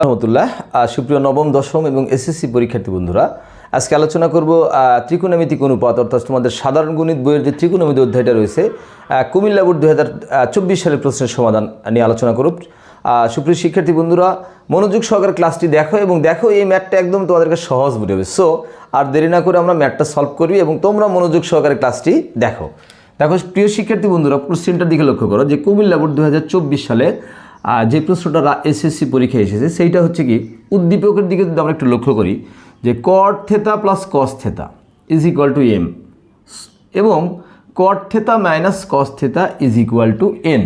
রহমতুল্লাহ সুপ্রিয় নবম, দশম এবং এসএসসি পরীক্ষার্থী বন্ধুরা, আজকে আলোচনা করব ত্রিকোণমিতিক অনুপাত, অর্থাৎ তোমাদের সাধারণ গণিত বইয়ের যে ত্রিকোণমিতি অধ্যায়টা রয়েছে কুমিল্লা বোর্ড দু হাজার চব্বিশ সালের প্রশ্নের সমাধান নিয়ে আলোচনা করব। সুপ্রিয় শিক্ষার্থী বন্ধুরা, মনোযোগ সহকারে ক্লাসটি দেখো এবং দেখো এই ম্যাটটা একদম তোমাদেরকে সহজ হবে সো আর দেরি না করে আমরা ম্যাটটা সলভ করি এবং তোমরা মনোযোগ সহকারে ক্লাসটি দেখো। দেখো, প্রিয় শিক্ষার্থী বন্ধুরা কোশ্চেনটার দিকে লক্ষ্য করো যে কুমিল্লা বোর্ড দু হাজার চব্বিশ সালে যে প্রশ্নটা এসএসসি পরীক্ষায় এসেছে, সেইটা হচ্ছে কি, উদ্দীপকের দিকে যদি আমরা একটু লক্ষ্য করি, যে cot theta plus cos theta is equal to m এবং cot theta minus cos theta is equal to n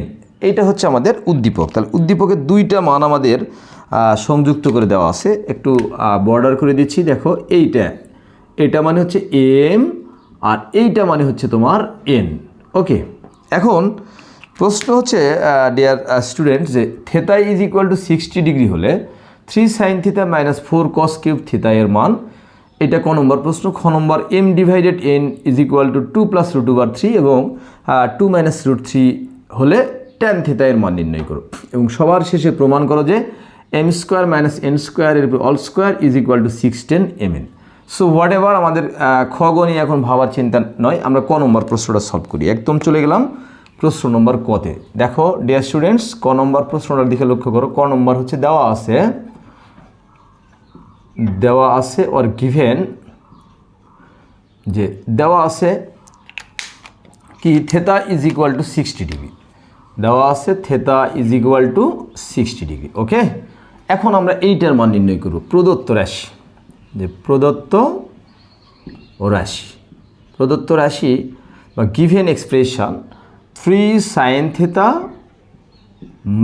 এইটা হচ্ছে আমাদের উদ্দীপক। তাহলে উদ্দীপকের দুইটা মান আমাদের সংযুক্ত করে দেওয়া আছে। একটু বর্ডার করে দিচ্ছি। দেখো, এইটা, এটা মানে হচ্ছে এম আর এইটা মানে হচ্ছে তোমার এন ওকে এখন প্রশ্ন হচ্ছে ডিয়ার স্টুডেন্ট যে theta is equal to sixty degree হলে three sine theta minus four cos cube theta এর মান এটা ক নম্বর প্রশ্ন? খ নম্বর m divided n is equal to two plus root over three এবং টু মাইনাস রুট থ্রি হলে ট্যান থিতা এর মান নির্ণয় করো। এবং সবার শেষে প্রমাণ করো যে m square minus n square এর all square is equal to sixteen m n so whatever আমাদের আহ, খ গ নিয়ে এখন ভাবার চিন্তা নয় আমরা ক নম্বর প্রশ্নটা সলভ করি। একদম চলে গেলাম। প্রশ্ন নম্বর কতে? দেখো ডিয়ার স্টুডেন্টস ক নম্বর প্রশ্নটার দিকে লক্ষ্য করো। ক নম্বর হচ্ছে, দেওয়া আছে দেওয়া আছে অর গিভেন যে, দেওয়া আছে কি? Theta is equal to sixty degree দেওয়া আছে theta is equal to sixty degree okay এখন আমরা এইটার মান নির্ণয় করব। প্রদত্ত রাশি। যে প্রদত্ত রাশি। প্রদত্ত রাশি বা given expression three sine theta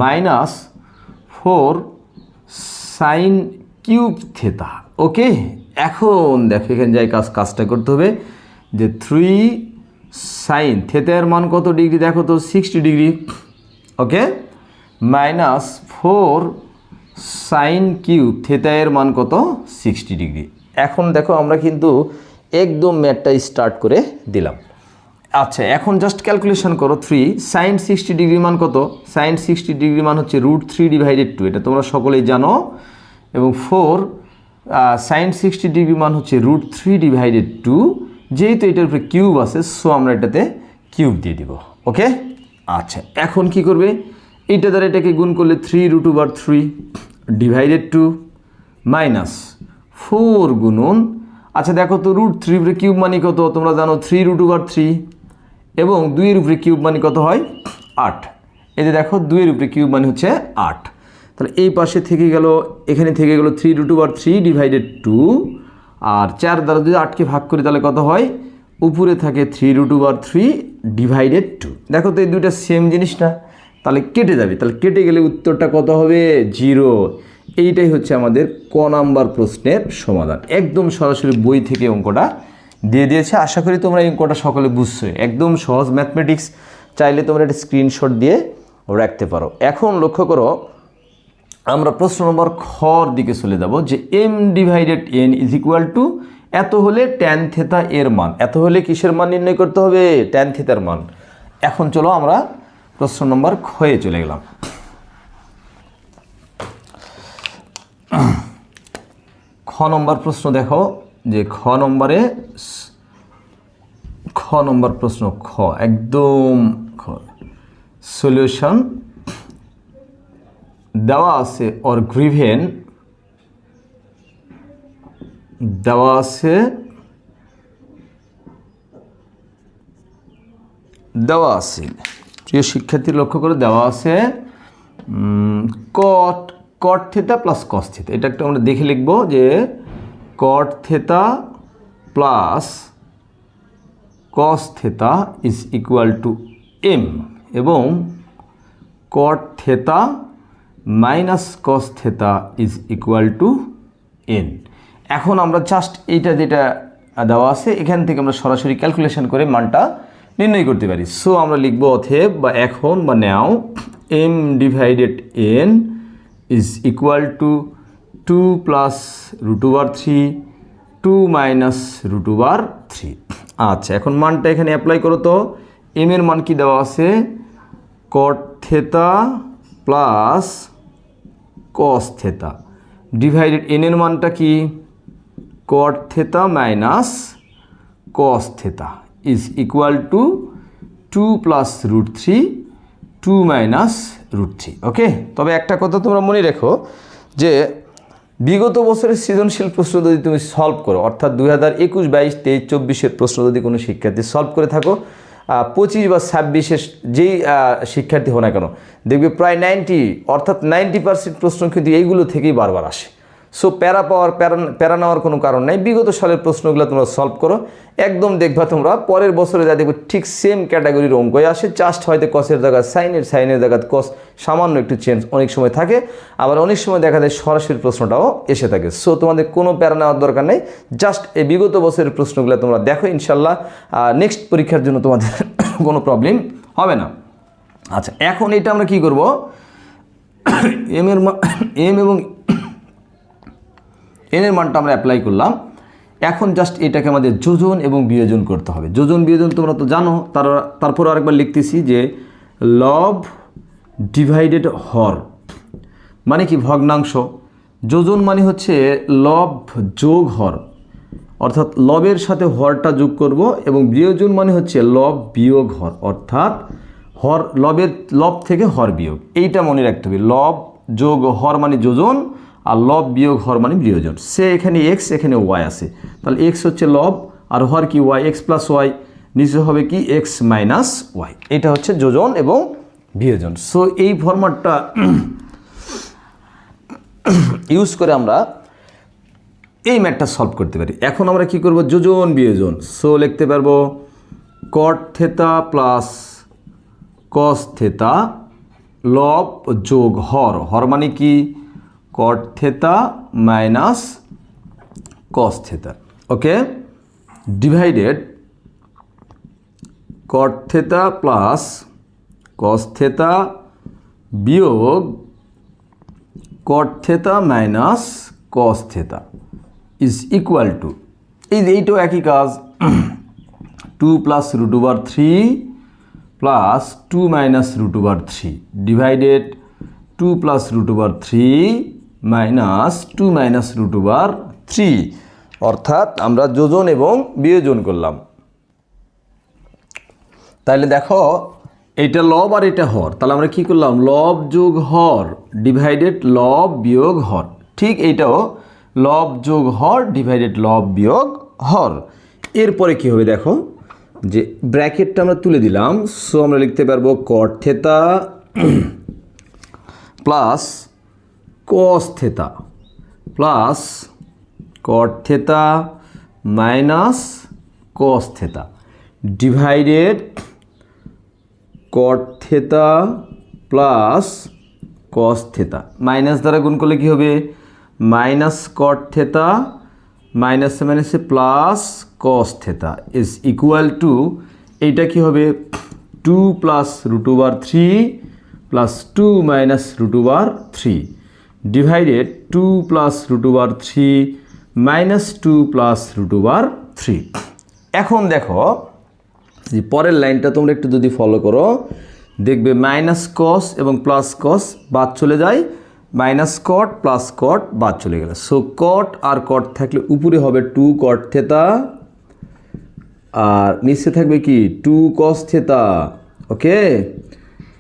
minus four sine cube theta okay? এখন দেখো, এখানে যাই কাজ, কাজটা করতে হবে যে থ্রি সাইন থেতার মান কত ডিগ্রি? দেখো তো, sixty degree. Okay? Minus four sine cube থেতায়ের মান কত? Sixty degree. এখন দেখো, আমরা কিন্তু একদম ম্যাটটা স্টার্ট করে দিলাম। আচ্ছা এখন জাস্ট ক্যালকুলেশন করো থ্রি সাইন সিক্সটি ডিগ্রি মান কত? সাইন সিক্সটি ডিগ্রি মান হচ্ছে রুট থ্রি ডিভাইডেড টু এটা তোমরা সকলেই জানো। এবং ফোর সাইন সিক্সটি ডিগ্রি মান হচ্ছে রুট থ্রি ডিভাইডেড টু যেহেতু এটার উপরে কিউব আছে সো আমরা এটাতে কিউব দিয়ে দিব ওকে আচ্ছা এখন কি করবে? এইটা দ্বারা এটাকে গুণ করলে three root over three divided two minus four গুণন। আচ্ছা দেখো তো রুট থ্রি কিউব মানে কত? তোমরা জানো থ্রি রুট ওভার থ্রি এবং দুইয়ের উপরে কিউব মানে কত হয়? আট। এই যে দেখো, দুইয়ের উপরে কিউব মানে হচ্ছে আট। তাহলে এই পাশে থেকে গেল, এখানে থেকে গেল three root over three divided two আর চার দ্বারা যদি আটকে ভাগ করি, তাহলে কত হয়? উপরে থাকে three root over three divided two দেখো তো এই দুইটা সেম জিনিস না। তাহলে কেটে যাবে। তাহলে কেটে গেলে উত্তরটা কত হবে? জিরো এইটাই হচ্ছে আমাদের ক নাম্বার প্রশ্নের সমাধান। একদম সরাসরি বই থেকে অঙ্কটা দিয়ে দিয়েছে। আশা করি তোমরা অঙ্কটা সকলে বুঝছ একদম সহজ ম্যাথমেটিক্স চাইলে তোমরা একটা স্ক্রিনশট দিয়ে রাখতে পারো। এখন লক্ষ্য করো, আমরা প্রশ্ন নম্বর খর দিকে চলে যাব, যে m divided n is equal to এত হলে ট্যান থেতা এর মান। এত হলে কিসের মান নির্ণয় করতে হবে? ট্যান থেতার মান। এখন চলো আমরা প্রশ্ন নম্বর খয়ে চলে গেলাম। খ নম্বর প্রশ্ন দেখো। যে খ নম্বরে খ নম্বর প্রশ্ন খ, একদম খ। সলিউশন দেওয়া আছে অর গ্রিভেন দেওয়া আছে দেওয়া আছে। প্রিয় শিক্ষার্থী, লক্ষ্য করে দেওয়া আছে cot cot theta plus cos theta এটা একটা আমরা দেখে লিখব যে cot theta plus cos theta is equal to m এবং cot theta minus cos theta is equal to n এখন আমরা জাস্ট এইটা যেটা দেওয়া আছে, এখান থেকে আমরা সরাসরি ক্যালকুলেশন করে মানটা নির্ণয় করতে পারি। সো আমরা লিখব অথেব বা এখন বা now m divided n is equal to two plus root over three two minus root over three আচ্ছা এখন মানটা এখানে অ্যাপ্লাই করো তো। এম এর মান কি দেওয়া আছে? Cot theta plus cos theta divided n এর মানটা কি? Cot theta minus cos theta is equal to two plus root three two minus root three okay তবে একটা কথা তোমরা মনে রেখো যে বিগত বছরের সৃজনশীল প্রশ্ন যদি তুমি সলভ করো, অর্থাৎ দুই হাজার একুশ, বাইশ, তেইশ, চব্বিশের প্রশ্ন যদি কোনো শিক্ষার্থী সলভ করে থাকো পঁচিশ বা ছাব্বিশের যেই শিক্ষার্থী হো না কেন, দেখবে প্রায় নাইনটি অর্থাৎ নাইনটি পার্সেন্ট প্রশ্ন কিন্তু এইগুলো থেকেই বারবার আসে। সো প্যারা পাওয়ার, প্যারা প্যারা নেওয়ার কোনো কারণ নাই। বিগত সালের প্রশ্নগুলো তোমরা সলভ করো। একদম দেখবা তোমরা, পরের বছরে যা দেখবে ঠিক সেম ক্যাটাগরির অঙ্কই আসে। জাস্ট হয়তো কসের জায়গায় সাইনের সাইনের জায়গায় কস সামান্য একটু চেঞ্জ অনেক সময় থাকে। আবার অনেক সময় দেখা যায় সরাসরি প্রশ্নটাও এসে থাকে। সো তোমাদের কোনো প্যারা নেওয়ার দরকার নেই। জাস্ট এই বিগত বছরের প্রশ্নগুলো তোমরা দেখো ইনশাল্লাহ। নেক্সট পরীক্ষার জন্য তোমাদের কোনো প্রবলেম হবে না। আচ্ছা এখন এটা আমরা কি করব? এম এর এম এবং এন এর মানটা আমরা অ্যাপ্লাই করলাম। এখন জাস্ট এটাকে আমাদের যোজন এবং বিয়োজন করতে হবে। যোজন, বিয়োজন তোমরা তো জানো, তার, তারপর আরেকবার লিখতেছি যে লব ডিভাইডেড হর মানে কি ভগ্নাংশ? যোজন মানে হচ্ছে লব যোগ হর, অর্থাৎ লবের সাথে হরটা যোগ করব এবং বিয়োজন মানে হচ্ছে লব বিয়োগ হর, অর্থাৎ হর লবের লব থেকে হর বিয়োগ। এইটা মনে রাখতে হবে। লব যোগ হর মানে যোজন আর লব বিয়োগ হর মানে বিয়োজন। সে এখানে এক্স এখানে ওয়াই আছে। তাহলে এক্স হচ্ছে লব, আর হর কি ওয়াই এক্স প্লাস ওয়াই নিচে হবে কি এক্স মাইনাস ওয়াই এটা হচ্ছে যোজন এবং বিয়োজন। সো এই ফরম্যাটটা ইউজ করে আমরা এই ম্যাটটা সলভ করতে পারি। এখন আমরা কি করব? যোজন, বিয়োজন। সো লিখতে পারব cot theta plus cos theta লব যোগ হর। হর মানে কি? Cot theta minus cos theta okay divided cot theta plus cos theta বিয়োগ cot theta minus cos theta is equal to এই এইটাও একই কাজ two plus root over three plus two minus root over three divided two plus root over three minus two minus root over three. অর্থাৎ আমরা যোজন এবং বিয়োজন করলাম। তাহলে দেখো, এইটা লব আর এটা হর। তাহলে আমরা কি করলাম? লব যোগ হর ডিভাইডেড লব বিয়োগ হর। ঠিক এইটাও লব যোগ হর ডিভাইডেড লব বিয়োগ হর। এরপরে কি হবে দেখো, যে ব্র্যাকেটটা আমরা তুলে দিলাম সো আমরা লিখতে পারব cot theta plus cos theta plus cot theta minus cos theta divided cot theta plus cos theta minus দ্বারা গুণ করলে কী হবে? মাইনাস কট থেতা মাইনাসে মাইনাসে plus cos theta is equal to এইটা কি হবে? Two plus root over three plus two minus root over three divided two plus root over three minus two plus root over three এখন দেখো, যে পরের লাইনটা তোমরা একটু যদি ফলো করো, দেখবে মাইনাস কস এবং প্লাস কস বাদ চলে যায় মাইনাস কট প্লাস কট বাদ চলে গেল। সো কট আর কট থাকলে উপরে হবে টু কট থেতা আর নিচে থাকবে কি? Two cos theta okay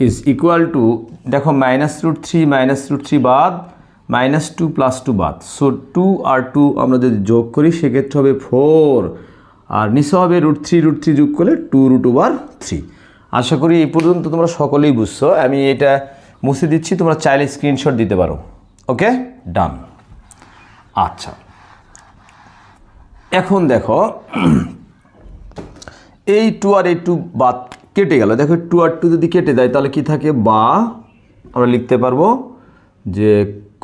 is equal to দেখো minus root three minus root three বাদ মাইনাস টু প্লাস টু বাদ। সো টু আর টু আমরা যদি যোগ করি, সেক্ষেত্রে হবে ফোর আর নিচে হবে রুট থ্রি রুট থ্রি যোগ করলে টু রুট ওভার থ্রি আশা করি এই পর্যন্ত তোমরা সকলেই বুঝছ। আমি এটা মুছে দিচ্ছি, তোমরা চাইলে স্ক্রিনশট দিতে পারো। ওকে ডান আচ্ছা। এখন দেখো, এই টু আর এই টু বাদ কেটে গেল। দেখো টু আর টু যদি কেটে দেয়, তাহলে কি থাকে? বা আমরা লিখতে পারব যে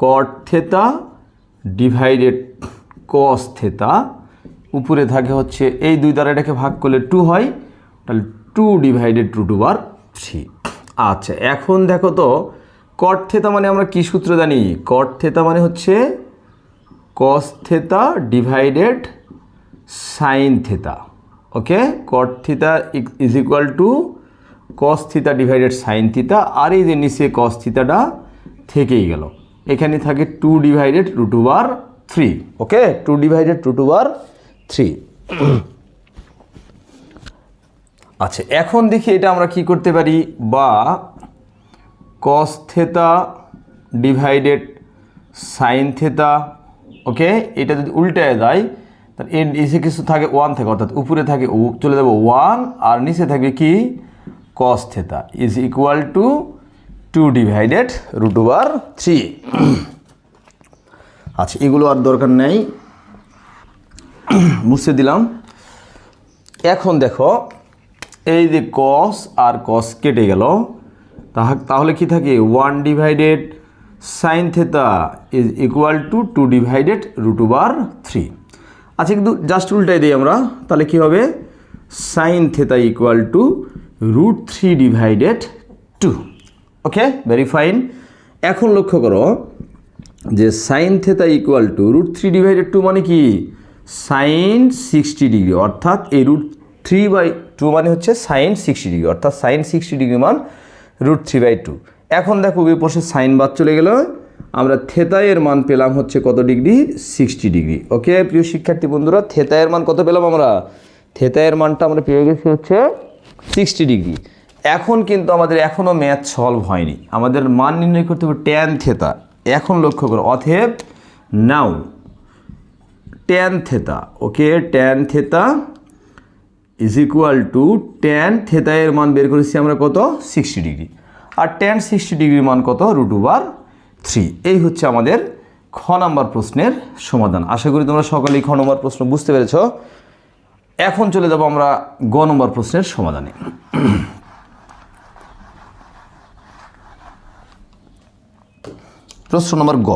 cot theta divided cos theta উপরে থাকে হচ্ছে এই দুই দ্বারা এটাকে ভাগ করলে টু হয়, তাহলে টু ডিভাইডেড টু টু বার থ্রি আচ্ছা এখন দেখো তো কট থেতা মানে আমরা কি সূত্র জানি? কট থেতা মানে হচ্ছে cos theta divided sine theta okay? Cot theta is equal to cos theta divided sine theta আর এই যে নিচে কস থিতাটা থেকেই গেল। এখানে থাকে two divided root bar three okay two divided root bar three আচ্ছা এখন দেখি এটা আমরা কি করতে পারি? বা cos theta divided sine theta okay এটা যদি উল্টায় যায়, তাহলে এর নিচে কিছু থাকে ওয়ান থাকে, অর্থাৎ উপরে থাকে চলে যাব ওয়ান আর নিচে থাকবে কি? Cos theta is equal to two divided root over three আচ্ছা এগুলো আর দরকার নেই। মুছে দিলাম। এখন দেখো, এই যে কস আর কস কেটে গেল, তাহা- তাহলে কি থাকে? One divided sine theta is equal to two divided root over three আচ্ছা কিন্তু জাস্ট উল্টাই দিই আমরা, তাহলে কি হবে? Sine theta equal to root three divided two okay very fine এখন লক্ষ্য করো যে sine theta equal to root three divided two মানে কি? সাইন সিক্সটি ডিগ্রি অর্থাৎ এই রুট থ্রি বাই টু মানে হচ্ছে সাইন সিক্সটি ডিগ্রি অর্থাৎ সাইন সিক্সটি ডিগ্রি মান রুট থ্রি বাই টু এখন দেখো ওই সাইন বাদ চলে গেল। আমরা থেতায়ের মান পেলাম হচ্ছে কত ডিগ্রি সিক্সটি ডিগ্রি ওকে প্রিয় শিক্ষার্থী বন্ধুরা থেতায়ের মান কত পেলাম আমরা? থেতায়ের মানটা আমরা পেয়ে গেছি হচ্ছে সিক্সটি ডিগ্রি এখন কিন্তু আমাদের এখনও ম্যাথ সলভ হয়নি। আমাদের মান নির্ণয় করতে হবে ট্যান থেতা এখন লক্ষ্য করো অথেব now tan theta okay tan theta is equal to tan theta এর মান বের করেছি আমরা কত? সিক্সটি ডিগ্রি আর ট্যান সিক্সটি ডিগ্রির মান কত? রুট ওভার থ্রি এই হচ্ছে আমাদের খ নাম্বার প্রশ্নের সমাধান। আশা করি তোমরা সকলেই খ নম্বর প্রশ্ন বুঝতে পেরেছ। এখন চলে যাব আমরা গ নম্বর প্রশ্নের সমাধানে। প্রশ্ন নম্বর গ।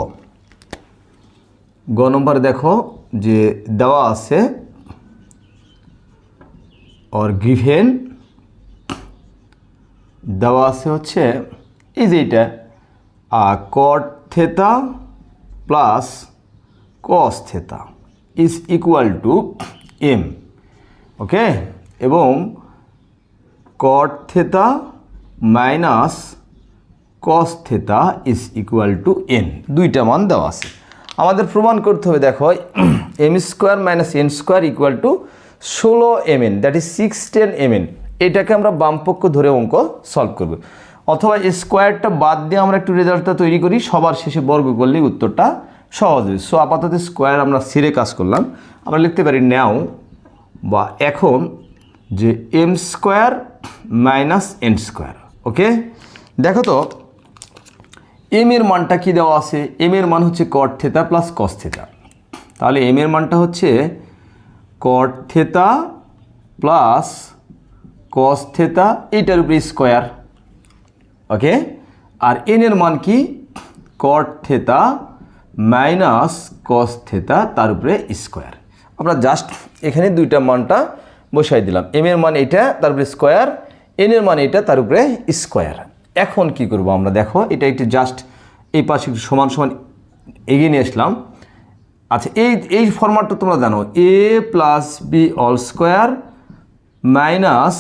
গ নম্বর দেখো যে দেওয়া আছে অর গিভেন দেওয়া আছে হচ্ছে এই যে এটা cot theta plus cos theta is equal to m okay এবং cot theta minus cos theta is equal to n দুইটা মান দেওয়া আছে। আমাদের প্রমাণ করতে হবে, দেখো m square minus n square equal to ষোলো m n that is sixteen m n এটাকে আমরা বামপক্ষ ধরে অঙ্ক সলভ করব। অথবা স্কোয়ারটা বাদ দিয়ে আমরা একটু রেজাল্টটা তৈরি করি, সবার শেষে বর্গ করলেই উত্তরটা সহজ হবে। সো আপাতত স্কোয়ার আমরা সিরে কাজ করলাম। আমরা লিখতে পারি ন্যাও বা এখন যে m square minus n square okay দেখো তো এম এর মানটা কি দেওয়া আছে? এম এর মান হচ্ছে cot theta plus cos theta তাহলে এম এর মানটা হচ্ছে cot theta plus cos theta এইটার উপরে স্কোয়ার ওকে আর এন এর মান কি? Cot theta minus cos theta তার উপরে স্কোয়ার আমরা জাস্ট এখানে দুইটা মানটা বসাই দিলাম। এম এর মান এটা তার উপরে স্কোয়ার এন এর মান এটা তার উপরে স্কোয়ার এখন কি করব আমরা? দেখো, এটা একটু জাস্ট এই পাশে একটু সমান সমান এগিয়ে নিয়ে আসলাম। আচ্ছা এই এই ফরম্যাটটা তোমরা জানো a plus b all square minus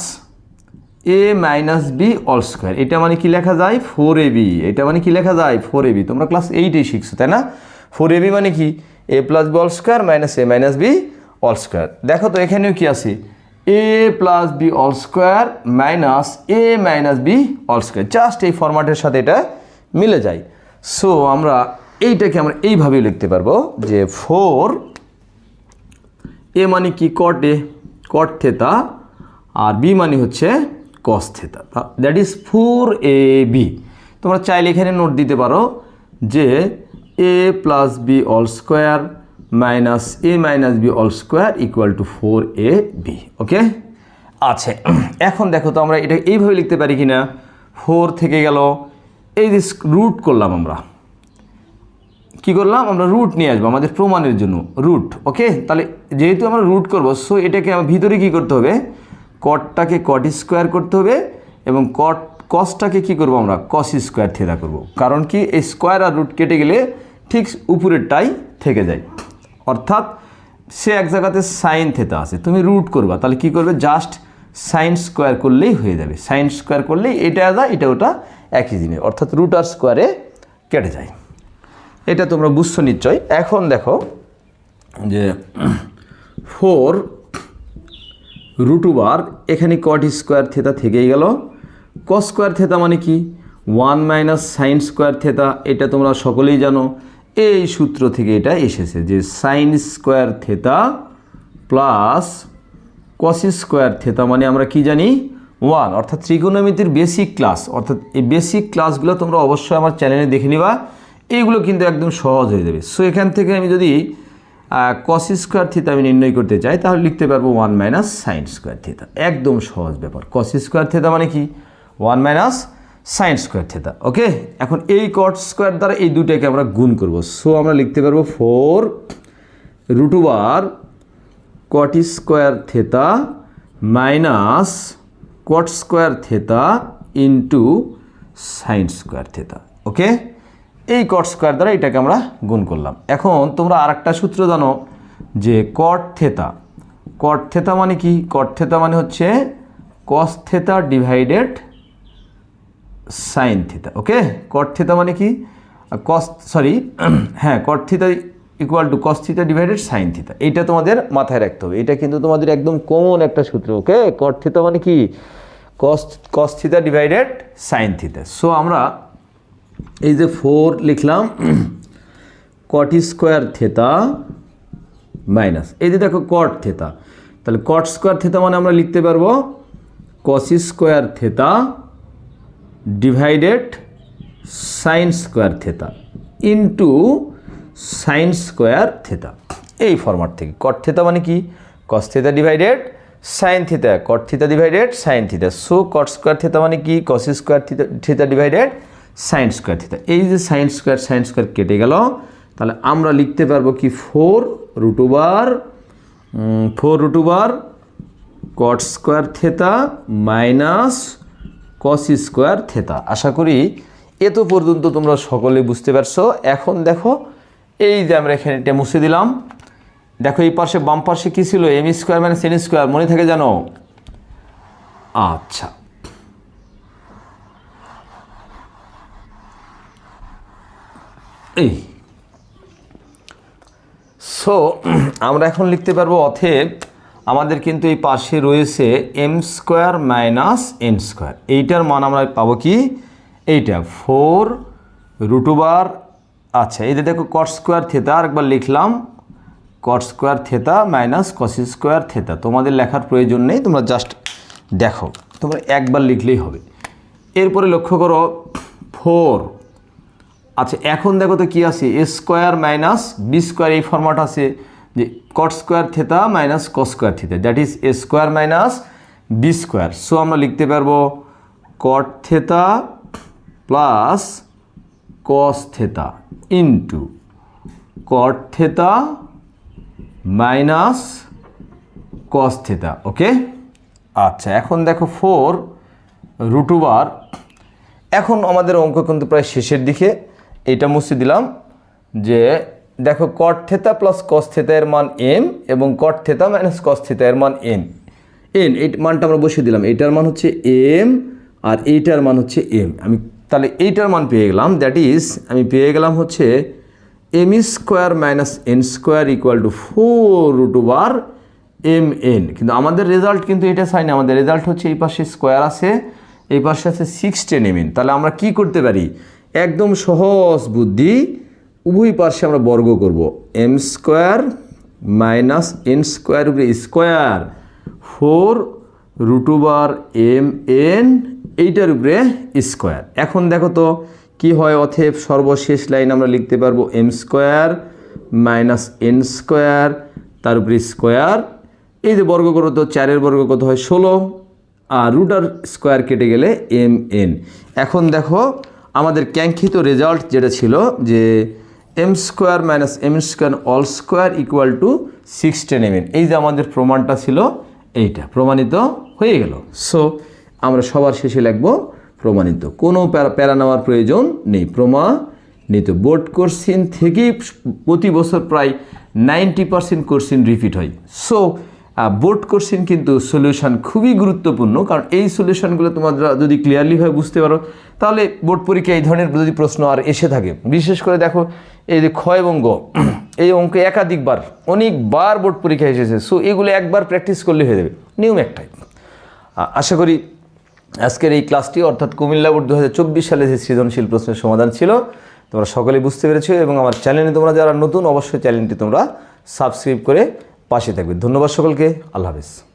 a minus b all square এটা মানে কি লেখা যায়? ফোর এ বি এটা মানে কি লেখা যায়? ফোর এ বি তোমরা ক্লাস এইটেই শিখছো, তাই না? ফোর এ বি মানে কি? A plus b all square minus a minus b all square দেখো তো, এখানেও কি আছে? A plus b all square minus a minus b all square just এই ফরম্যাটের সাথে এটা মিলে যায়। সো আমরা এইটাকে আমরা এইভাবেই লিখতে পারব যে ফোর এ মানে কি? কট এ কট থেতা আর বি মানে হচ্ছে cos theta that is four A B তোমরা চাইলে এখানে নোট দিতে পারো যে A plus B all square minus A minus B all square equal to four A B okay আচ্ছা এখন দেখো তো আমরা এটা এইভাবে লিখতে পারি কি না ফোর থেকে গেল, এই যে রুট করলাম আমরা। কি করলাম? আমরা রুট নিয়ে আসব, আমাদের প্রমাণের জন্য রুট ওকে তাহলে যেহেতু আমরা রুট করব সো এটাকে আমার ভিতরে কি করতে হবে? কটটাকে কট স্কোয়ার করতে হবে এবং কট কসটাকে কি করব আমরা? কস স্কোয়ার থেদা করব। কারণ কি এই স্কোয়ার আর রুট কেটে গেলে ঠিক উপরেরটাই থেকে যায়। অর্থাৎ সে এক জায়গাতে সাইন থেতা আছে। তুমি রুট করবা, তাহলে কি করবে? জাস্ট সাইন স্কোয়ার করলেই হয়ে যাবে। সাইন স্কোয়ার করলেই এটা যা, এটা ওটা একই জিনিস। অর্থাৎ রুট আর স্কোয়ারে কেটে যায়। এটা তোমরা বুঝছ নিশ্চয় এখন দেখো যে ফোর রুটুবার এখানে কট স্কোয়ার থেতা থেকেই গেল। কস স্কোয়ার থেতা মানে কি? One minus sine square theta এটা তোমরা সকলেই জানো। এই সূত্র থেকে এটা এসেছে যে sine square theta plus cos square theta মানে আমরা কি জানি? ওয়ান অর্থাৎ ত্রিকোণমিতির বেসিক ক্লাস অর্থাৎ এই বেসিক ক্লাসগুলো তোমরা অবশ্যই আমার চ্যানেলে দেখে নিবা। এইগুলো কিন্তু একদম সহজ হয়ে যাবে। সো এখান থেকে আমি যদি কস স্কোয়ার থিতা আমি নির্ণয় করতে চাই, তাহলে লিখতে পারব one minus sine square theta একদম সহজ ব্যাপার। কস স্কোয়ার থিতা মানে কি? One minus sine square theta okay এখন এই কট স্কোয়ার দ্বারা এই দুটাকে আমরা গুণ করব। সো আমরা লিখতে পারব four root over cot square theta minus cot square theta into sine square theta okay এই কট স্কোয়ার দ্বারা এটাকে আমরা গুণ করলাম। এখন তোমরা আর একটা সূত্র জানো যে কট থেতা কট থেতা মানে কি? কট থেতা মানে হচ্ছে cos theta divided sine theta okay cot theta মানে কি? কস সরি হ্যাঁ cot theta equal to cos theta divided sine theta এটা তোমাদের মাথায় রাখতে হবে। এটা কিন্তু তোমাদের একদম কমন একটা সূত্র ওকে কট থিতা মানে কি? Cos cos theta divided sine theta so আমরা এই যে ফোর লিখলাম কট স্কোয়ার থেতা মাইনাস এই যে দেখো কট থেতা তাহলে কট স্কোয়ার থেতা মানে আমরা লিখতে পারব cos square theta divided sine square theta into sine square theta এই ফরম্যাট থেকে কট থেতা মানে কি? Cos theta divided sine theta cot theta divided sine theta so cot square theta মানে কি? Cos square theta theta divided sine square theta এই যে sine square sine square কেটে গেল, তাহলে আমরা লিখতে পারব কি? Four root over four root over cot square theta minus cos square theta আশা করি এত পর্যন্ত তোমরা সকলে বুঝতে পারছ। এখন দেখো, এই যে আমরা এখানে এটা মুছে দিলাম। দেখো, এই পাশে বাম পাশে কী ছিল? M square minus N square মনে থাকে জানো? আচ্ছা। এই। সো আমরা এখন লিখতে পারব অথেব আমাদের কিন্তু এই পাশে রয়েছে M square minus N square এইটার মান আমরা পাবো কি? এইটা ফোর রুটুবার আচ্ছা যে দেখো কট স্কোয়ার থেতা আরেকবার লিখলাম cot square theta minus cos square theta তোমাদের লেখার প্রয়োজন নেই, তোমরা জাস্ট দেখো। তোমরা একবার লিখলেই হবে। এরপরে লক্ষ্য করো ফোর আচ্ছা এখন দেখো তো কী আছে? A square minus B square এই ফর্মাট আছে। যে cot square theta minus cos square theta that is A square minus B square so আমরা লিখতে পারব cot theta plus cos theta into cot theta minus cos theta okay আচ্ছা এখন দেখো four রুটুবার এখন আমাদের অঙ্ক কিন্তু প্রায় শেষের দিকে এটা মুছে দিলাম যে দেখো cot theta plus cos theta এর মান এম এবং cot theta minus cos theta এর মান এন এন এই মানটা আমরা বসিয়ে দিলাম। এইটার মান হচ্ছে এম আর এইটার মান হচ্ছে এম আমি তাহলে এইটার মান পেয়ে গেলাম দ্যাট ইজ আমি পেয়ে গেলাম হচ্ছে M square minus N square equal to four root over M N কিন্তু আমাদের রেজাল্ট কিন্তু এটা চাই আমাদের রেজাল্ট হচ্ছে এই পাশে স্কোয়ার আছে, এই পাশে আছে সিক্স টেন এম এন তাহলে আমরা কি করতে পারি? একদম সহজ বুদ্ধি উভয় পার্শ্বে আমরা বর্গ করব। M square minus N square উপরে square four root over M N এইটার উপরে স্কোয়ার। এখন দেখো তো কি হয় অথেব সর্বশেষ লাইন আমরা লিখতে পারব M square minus N square তার উপরে স্কোয়ার। এই যে বর্গ করো তো চারের বর্গ কত হয় ষোলো আর রুটার স্কোয়ার কেটে গেলে এম এন। এখন দেখো আমাদের ক্যাঙ্ক্ষিত রেজাল্ট যেটা ছিল যে M square minus M square all square equal to sixteen M এই যে আমাদের প্রমাণটা ছিল এইটা, প্রমাণিত হয়ে গেল। সো আমরা সবার শেষে লিখব প্রমাণিত। কোনো প্যারা প্যারা নেওয়ার প্রয়োজন নেই। প্রমাণিত। বোর্ড কোর্সিন থেকেই প্রতি বছর প্রায় নাইনটি পার্সেন্ট কোর্সিন রিপিট হয়। সো বোর্ড কোশ্চেন কিন্তু সলিউশন খুবই গুরুত্বপূর্ণ, কারণ এই সলিউশনগুলো তোমরা যদি ক্লিয়ারলিভাবে বুঝতে পারো, তাহলে বোর্ড পরীক্ষায় এই ধরনের যদি প্রশ্ন আর এসে থাকে। বিশেষ করে দেখো, এই যে ক্ষয় এবং গ, এই অঙ্ক একাধিকবার, অনেকবার বোর্ড পরীক্ষা এসেছে সো এগুলো একবার প্র্যাকটিস করলে হয়ে যাবে, নিয়ম একটাই। আশা করি আজকের এই ক্লাসটি অর্থাৎ কুমিল্লা বোর্ড দু হাজার চব্বিশ সালে যে সৃজনশীল প্রশ্নের সমাধান ছিল, তোমরা সকলে বুঝতে পেরেছ এবং আমার চ্যানেলে তোমরা যারা নতুন, অবশ্যই চ্যানেলটি তোমরা সাবস্ক্রাইব করে পাশে থাকবে ধন্যবাদ সকলকে। আল্লাহ হাফেজ।